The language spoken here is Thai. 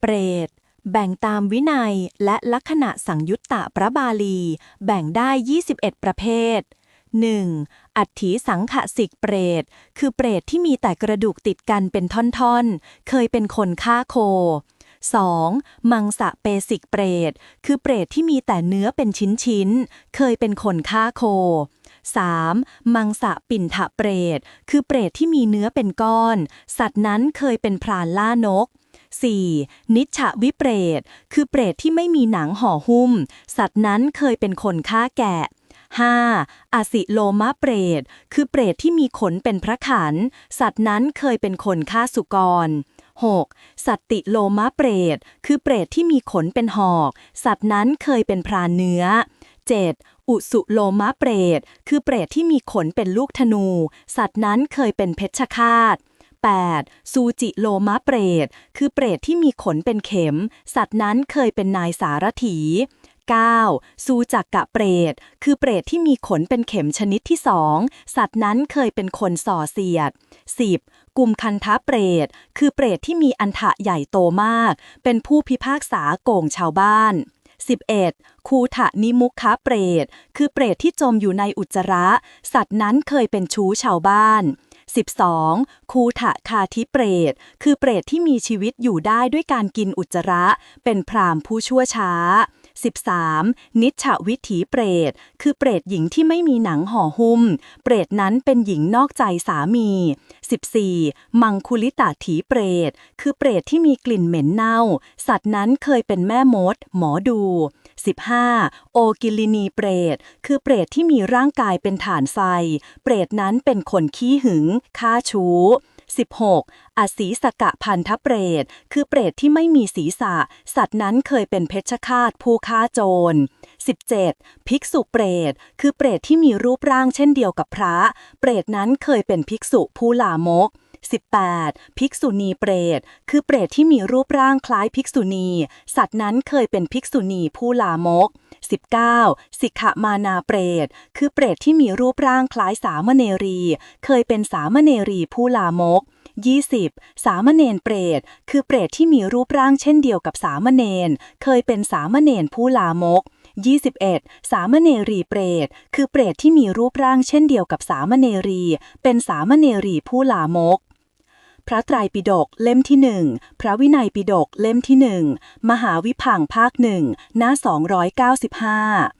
เปรต แบ่งตามวินัยและลักษณะสังยุตตะพระบาลี แบ่งได้ 21 ประเภท 1. อัฐถิสังขสิกเปรต คือเปรตที่มีแต่กระดูกติดกันเป็นท่อนๆ เคยเป็นคนฆ่าโค 2. มังสะเปสิกเปรต คือเปรตที่มีแต่เนื้อเป็นชิ้นๆ เคยเป็นคนฆ่าโค 3. มังสะปิ่นทะเปรต คือเปรตที่มีเนื้อเป็นก้อน สัตว์นั้นเคยเป็นพรานล่านก 4. นิชวิเปรต คือเปรตที่ไม่มีหนังห่อหุ้ม สัตว์นั้นเคยเป็นคนฆ่าแกะ 5. อสิโลมาเปรต คือเปรตที่มีขนเป็นพระขัน สัตว์นั้นเคยเป็นคนฆ่าสุกร 6. สัตติโลมาเปรต คือเปรตที่มีขนเป็นหอก สัตว์นั้นเคยเป็นพรานเนื้อ 7. อุสุโลมาเปรต คือเปรตที่มีขนเป็นลูกธนู สัตว์นั้นเคยเป็นเพชฌฆาต 8. ซูจิโลมาเปรต คือเปรตที่มีขนเป็นเข็ม สัตว์นั้นเคยเป็นนายสารถี 9. ซูจักกะเปรต คือเปรตที่มีขนเป็นเข็มชนิดที่สอง สัตว์นั้นเคยเป็นคนส่อเสียด 10. กุมคันทะเปรต คือเปรตที่มีอันทะใหญ่โตมาก เป็นผู้พิพากษาโกงชาวบ้าน 11. คูถะนิมุคะเปรต คือเปรตที่จมอยู่ในอุจจาระ สัตว์นั้นเคยเป็นชู้ชาวบ้าน 12. คูถะคาทิเปรต คือเปรตที่มีชีวิตอยู่ได้ด้วยการกินอุจจาระ เป็นพรามผู้ชั่วช้า 13. นิชชวิถีเปรต คือเปรตหญิงที่ไม่มีหนังห่อหุ้ม เปรตนั้นเป็นหญิงนอกใจสามี 14. มังคุลิตาถีเปรต คือเปรตที่มีกลิ่นเหม็นเน่า สัตว์นั้นเคยเป็นแม่มด หมอดู 15. โอกิลินีเปรต คือเปรตที่มีร่างกายเป็นฐานไฟ เปรตนั้นเป็นคนขี้หึงฆ่าชู้ 16. อสีสกะพันธเปรต คือเปรตที่ไม่มีศีรษะ สัตว์นั้นเคยเป็นเพชฌฆาตผู้ฆ่าโจร 17. ภิกษุเปรต คือเปรตที่มีรูปร่างเช่นเดียวกับพระ เปรตนั้นเคยเป็นภิกษุผู้ลามก 18. ภิกษุณีเปรต คือเปรตที่มีรูปร่างคล้ายภิกษุณี สัตว์นั้นเคยเป็นภิกษุณีผู้ลามก 19. สิกขมานาเปรต คือเปรตที่มีรูปร่างคล้ายสามเณรี เคยเป็นสามเณรีผู้ลามก 20. สามเณรเปรต คือเปรตที่มีรูปร่างเช่นเดียวกับสามเณร เคยเป็นสามเณรผู้ลามก 21. สามเณรีเปรต คือเปรตที่มีรูปร่างเช่นเดียวกับสามเณรี เป็นสามเณรีผู้ลามก พระไตรปิฎกเล่มที่หนึ่งพระวินัยปิฎกเล่มที่หนึ่งมหาวิพังภาคหนึ่งหน้า295